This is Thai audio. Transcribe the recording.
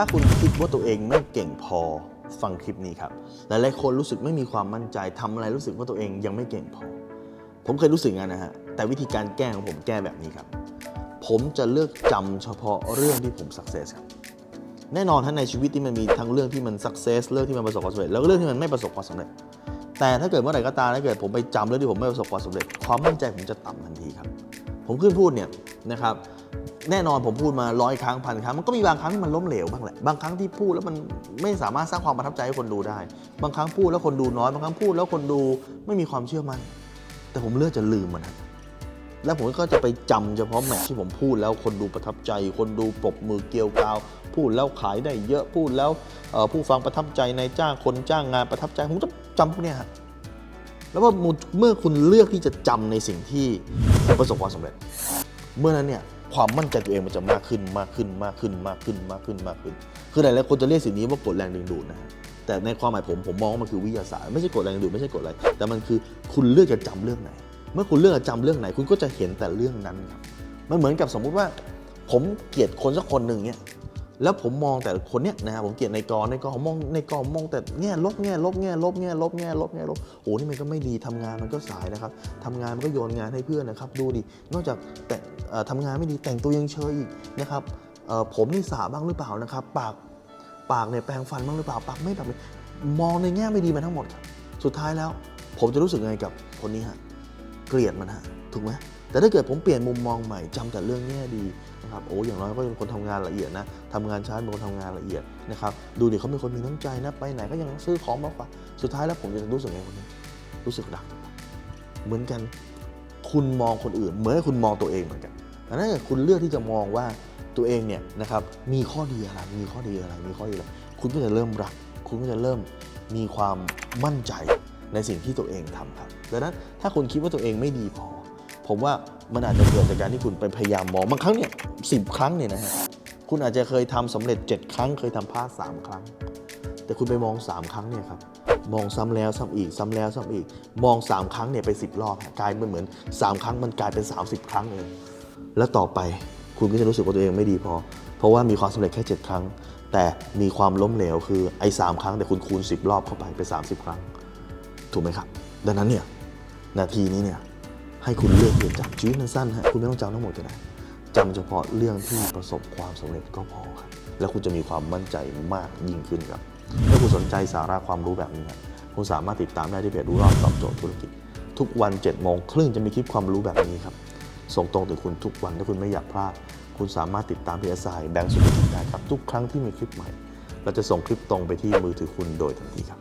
ถ้าคุณคิดว่าตัวเองไม่เก่งพอฟังคลิปนี้ครับ หลายๆคนรู้สึกไม่มีความมั่นใจทำอะไรรู้สึกว่าตัวเองยังไม่เก่งพอ ผมเคยรู้สึกงั้นนะฮะ แต่วิธีการแก้ของผมแก้แบบนี้ครับ ผมจะเลือกจำเฉพาะเรื่องที่ผมสักเซสครับ แน่นอนทั้งในชีวิตที่มันมีทั้งเรื่องที่มันสักเซสเรื่องที่มันประสบความสำเร็จ แล้วก็เรื่องที่มันไม่ประสบความสำเร็จ แต่ถ้าเกิดเมื่อไหร่ก็ตามถ้าเกิดผมไปจำเรื่องที่ผมไม่ประสบความสำเร็จ ความมั่นใจผมจะต่ำทันทีครับ ผมขึ้นพูดเนี่ยนะครับแน่นอนผมพูดมาร้อยครั้งพันครั้งมันก็มีบางครั้งที่มันล้มเหลวบ้างแหละบางครั้งที่พูดแล้วมันไม่สามารถสร้างความประทับใจให้คนดูได้ บางครั้งพูดแล้วคนดูน้อยบางครั้งพูดแล้วคนดูไม่มีความเชื่อมั่นแต่ผมเลือกจะลืมมันครับแล้วผมก็จะไปจำเฉพาะแมทที่ผมพูดแล้วคนดูประทับใจ คนดูปรบมือเกลียวกราว พูดแล้วขายได้เยอะพูดแล้วผู้ฟังประทับใจในายจ้างคนจ้างงานประทับใจผมจะจำพวกนี้ครับ แล้วว่าเมื่อคุณเลือกที่จะจำในสิ่งที่ประสบความสำเร็จ เมื่อนั้นเนี่ยความมั่นใจตัวเองมันจะมากขึ้นมากขึ้นมากขึ้นมากขึ้นมากขึ้นมากขึ้น คือหลายๆคนจะเรียกสิ่งนี้ว่ากฎแรงดึงดูดนะแต่ในความหมายผมผมมองว่ามันคือวิทยาศาสตร์ไม่ใช่กฎแรงดึงดูดไม่ใช่กฎอะไร แต่มันคือคุณเลือกจะจำเรื่องไหน เมื่อคุณเลือกจะจำเรื่องไหน คุณก็จะเห็นแต่เรื่องนั้นครับมันเหมือนกับสมมุติว่า ผมเกลียดคนสักคนหนึ่งเนี่ย แล้วผมมองแต่คนเนี้ยนะฮะผมเกลียดในกรในกรผมมองในกรมองแต่แง่ลบแง่ลบแง่ลบแง่ลบแง่ลบแง่ลบโอ้นี่มันก็ไม่ดีทำงานมันก็สายนะครับทำงานมันก็โยนงานให้เพื่อนนะครับดูดินอกจากแต่ทำงานไม่ดีแต่งตัวยังเชยอีกนะครับผมนี่สาบ้างหรือเปล่านะครับ ปากปากเนี่ยแปรงฟันบ้างหรือเปล่าปากไม่แบบมองในแง่ไม่ดีมาทั้งหมดครับสุดท้ายแล้ว ผมจะรู้สึกไงกับคนนี้ฮะเกลียดมันฮะ ถูกไหมแต่ถ้าเกิดผมเปลี่ยนมุมมองใหม่จำแต่เรื่องแง่ดีนะครับโอ้อย่างน้อยก็เป็นคนทำงานละเอียดนะทำงานช้าเป็นคนทำงานละเอียดนะครับดูดิเขาเป็นคนมีน้ำใจนะไปไหนก็ยังซื้อของมาฝากสุดท้ายแล้วผมจะรู้สึกไงคนนี้รู้สึกรัก เหมือนกันคุณมองคนอื่น เหมือนคุณมองตัวเองเหมือนกันแต่ถ้าเกิดคุณเลือกที่จะมองว่าตัวเองเนี่ยนะครับมีข้อดีอะไรมีข้อดีอะไรมีข้อดีอะไรคุณก็จะเริ่มรัก คุณก็จะเริ่มมีความมั่นใจในสิ่งที่ตัวเองทำครับดังนั้นถ้าคุณคิดว่าตัวเองไม่ดีพอ ผมว่ามันอาจจะเกิดจากการที่คุณไปพยายามมองบางครั้งเนี่ยสิครั้งเนี่ยนะฮะคุณอาจจะเคยทำสำเร็จ 7 ครั้ง เคยทำพลาดสามครั้ง แต่คุณไปมอง 3 ครั้งเนี่ยครับมองซ้ำแล้วซ้ำอีกซ้ำแล้วซ้ำอีก มอง 3 ครั้งเนี่ยไป 10 รอบกลายเป็นเหมือน 3 ครั้งมันกลายเป็น 30 ครั้งเลยแล้วต่อไปคุณก็จะรู้สึกว่าตัวเองไม่ดีพอ เพราะว่ามีความสำเร็จแค่ 7 ครั้ง แต่มีความล้มเหลวคือไอ้สครั้งแต่คุณคูณ 10 รอบเข้าไปเป็น30 ครั้ง ถูกไหมครับ ดังนั้นเนี่ยนาทีนี้เนี่ย ให้คุณเลือกเปลี่ยนจากชีวิตมันสั้นฮะคุณไม่ต้องจำทั้งหมดก็ได้จำเฉพาะเรื่องที่ประสบความสำเร็จก็พอครับ แล้วคุณจะมีความมั่นใจมากยิ่งขึ้นครับ ถ้าคุณสนใจสาระความรู้แบบนี้ครับคุณสามารถติดตามได้ที่เพจรู้รอบตอบโจทย์ธุรกิจ ทุกวัน7จ็ดโมงครึ่งจะมีคลิปความรู้แบบนี้ครับ ส่งตรงถึงคุณทุกวันถ้าคุณไม่อยากพลาด คุณสามารถติดตามพีเอสไอแบงก์สุขภาพได้ครับทุกครั้งที่มีคลิปใหม่ เราจะส่งคลิปตรงไปที่มือถือคุณโดยทันทีครับ